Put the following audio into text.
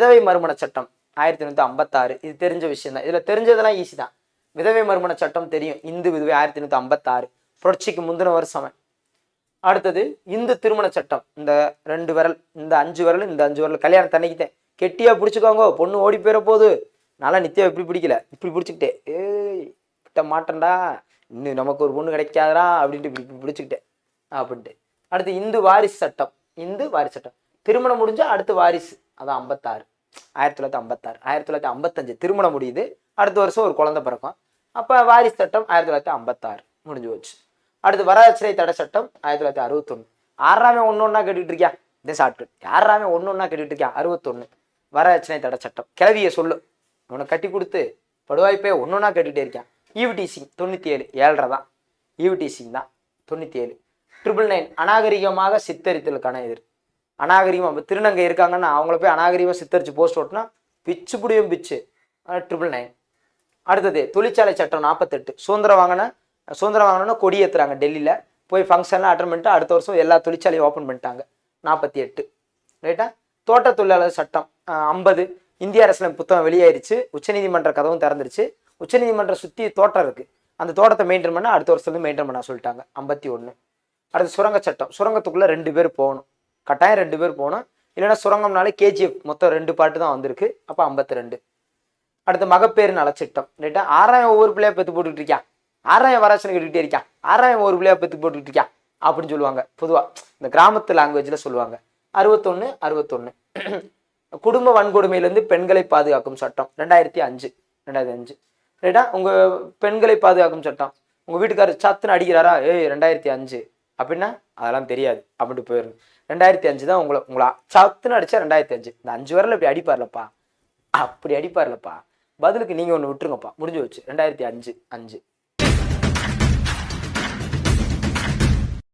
விதவை மறுமண சட்டம் ஆயிரத்தி எண்ணூற்றி ஐம்பத்தாறு. இது தெரிஞ்ச விஷயம் தான் இதில் தெரிஞ்சதெல்லாம் ஈஸி தான். விதவை மறுமண சட்டம் தெரியும். இந்து விதவை ஆயிரத்தி எண்ணூற்றி ஐம்பத்தாறு. புரட்சிக்கு முந்தின வருஷம் அடுத்தது இந்து திருமண சட்டம். இந்த ரெண்டு விரல் இந்த அஞ்சு விரல் இந்த அஞ்சு விரல் கல்யாணம் தன்னைக்குத்தேன் கெட்டியா பிடிச்சிக்கோங்க. பொண்ணு ஓடி போயிட போகுது நல்லா நித்யா இப்படி பிடிக்கல. இப்படி பிடிச்சிக்கிட்டே ஏய் கிட்ட மாட்டேன்டா. இன்னும் நமக்கு ஒரு பொண்ணு கிடைக்காதடா. அப்படின்ட்டு இப்படி இப்படி பிடிச்சிக்கிட்டேன் அப்படின்ட்டு. அடுத்து இந்து வாரிசு சட்டம். இந்து வாரிசு சட்டம். திருமணம் முடிஞ்சால் அடுத்து வாரிசு. அதான் ஐம்பத்தாறு. ஆயிரத்தி தொள்ளாயிரத்தி ஐம்பத்தாறு ஆயிரத்தி தொள்ளாயிரத்தி ஐம்பத்தஞ்சு திருமணம் முடியுது. அடுத்த வருஷம் ஒரு குழந்தை பிறக்கும். அப்போ வாரிசு சட்டம் ஆயிரத்தி தொள்ளாயிரத்தி ஐம்பத்தாறு முடிஞ்சு போச்சு அடுத்து வரதட்சணை தடை சட்டம் ஆயிரத்தி தொள்ளாயிரத்தி அறுபத்தொன்று ஆறாமே ஒன்று ஒன்றா கேட்டுட்டு இருக்கியா? இந்த ஷார்ட்கட். யாராமே ஒன்று ஒன்றா கேட்டுட்டு இருக்கியா? அறுபத்தொன்று வரதட்சணை தடை சட்டம். கிளவியை சொல்லு. உனக்கு கட்டி கொடுத்து படுவாய்ப்பே ஒன்று ஒன்றா கேட்டுகிட்டே இருக்கான் ஈவிடிசி தொண்ணூற்றி ஏழு ஏழரை தான். ஈவிடி தான் தொண்ணூற்றி ஏழு ட்ரிபிள் நைன் அநாகரிகமாக சித்தரித்தலுக்கான எதிர் அநாகரிகமாக இப்போ திருநங்கை இருக்காங்கன்னா அவங்கள போய் அநாகரிகமாக சித்தரித்து போஸ்ட் ஓட்டினா பிச்சு புடியும் பிச்சு. ட்ரிபிள் நைன் அடுத்தது தொழிற்சாலை சட்டம் நாற்பத்தெட்டு சுதந்திரம் வாங்கின சுதந்திரம் வாங்கினோன்னா கொடி ஏற்றுறாங்க டெல்லியில். போய் ஃபங்க்ஷன்லாம் அட்டன் பண்ணிட்டு அடுத்த வருஷம் எல்லா தொழிற்சாலையும் ஓப்பன் பண்ணிட்டாங்க. நாற்பத்தி எட்டு. ரைட்டா தோட்ட தொழிலாளர் சட்டம் ஐம்பது. இந்திய அரசியல் புத்தகம் வெளியாயிருச்சு. உச்சநீதிமன்ற கதவும் திறந்துருச்சு. உச்சநீதிமன்றம் சுற்றி தோட்டம் இருக்குது அந்த தோட்டத்தை மெயின்டைன் பண்ணால் அடுத்த வருஷத்துலேருந்து மெயின்டைன் பண்ண சொல்லிட்டாங்க. ஐம்பத்தி ஒன்று அடுத்து சுரங்க சட்டம். சுரங்கத்துக்குள்ளே ரெண்டு பேர் போகணும். கட்டாயம் ரெண்டு பேர் போகணும். இல்லைன்னா சுரங்கம்னாலே கேஜிஎஃப் மொத்தம் ரெண்டு பாட்டு தான் வந்திருக்கு. அப்போ ஐம்பத்தி ரெண்டு அடுத்து மகப்பேறு நலச்சிட்டம் ரைட்டா? ஆறாயிரம் ஒவ்வொரு பிள்ளையா பெற்று போட்டுக்கிட்டு இருக்கான் ஆறாயிரம் வராசனை கேட்டுக்கிட்டே இருக்கான் ஆறாயிரம் ஒவ்வொரு பிள்ளையா பெற்று போட்டுக்கிட்டு இருக்கியா? அப்படின்னு சொல்லுவாங்க. பொதுவாக இந்த கிராமத்து லாங்குவேஜில் சொல்லுவாங்க. அறுபத்தொன்று அறுபத்தொன்று குடும்ப வன்கொடுமையிலேருந்து பெண்களை பாதுகாக்கும் சட்டம். ரெண்டாயிரத்தி அஞ்சு. ரெண்டாயிரத்தி அஞ்சு. ரைட்டா? உங்கள் பெண்களை பாதுகாக்கும் சட்டம். உங்கள் வீட்டுக்காரர் சத்துன்னு அடிக்கிறாரா? ஏய் ரெண்டாயிரத்தி அஞ்சு. அப்படின்னா அதெல்லாம் தெரியாது. அப்படின்ட்டு போயிடும் ரெண்டாயிரத்தி அஞ்சு தான் உங்களை உங்களை சத்துன்னு அடிச்சா ரெண்டாயிரத்தி அஞ்சு. இந்த அஞ்சு வரல இப்படி அடிப்பார்லப்பா. அப்படி அடிப்பார்லப்பா. பதிலுக்கு நீங்கள் ஒன்று விட்டுருங்கப்பா. முடிஞ்சு வச்சு ரெண்டாயிரத்தி அஞ்சு அஞ்சு.